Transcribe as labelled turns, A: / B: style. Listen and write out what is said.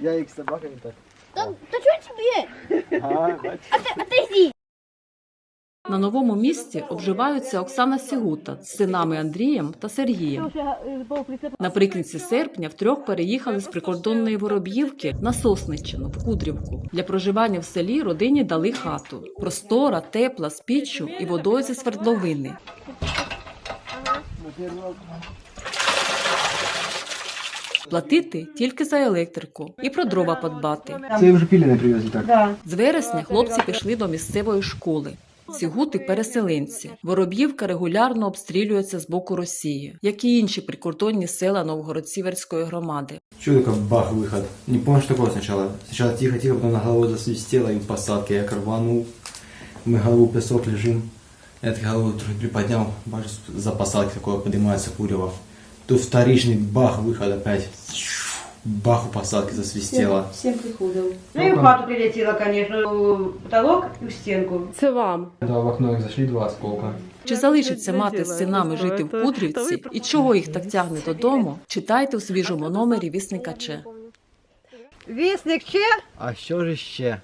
A: Я їх з собаками так.
B: Да, да что тебе?
A: А, бачиш.
B: Отойди.
C: На новому місці обживаються Оксана Сігута з синами Андрієм та Сергієм. Наприкінці серпня втрьох переїхали з прикордонної Вороб'ївки на Сосниччину в Кудрівку. Для проживання в селі родині дали хату. Простора, тепла, з піччю і водою зі свердловини. Платити тільки за електрику і про дрова подбати.
A: Це вже пілі привезли так.
C: З вересня хлопці пішли до місцевої школи. Сігути переселенці. Вороб'ївка регулярно обстрілюється з боку Росії, як і інші прикордонні села Новгород-Сіверської громади.
D: Чего такой бах выход? Не помню, что такое сначала. Сначала тихо-тихо, потом на голову засвистело и в посадке я рванул. Мы голову в песок лежим. Я так голову трохи приподнял, бачу, за посадки такое поднимается курево. Тут вторичный бах выход опять. Бах у посадки засвистело.
E: Ну и в хату прилетело, конечно, в потолок и в стенку.
C: Це вам.
A: Да, в окно їх зайшли два осколка.
C: Чи залишиться мати з синами жити в Кудрівці і чого їх так тягне додому? Читайте у свіжому номері вісника Че.
E: Вестник Че?
A: А що ж ще?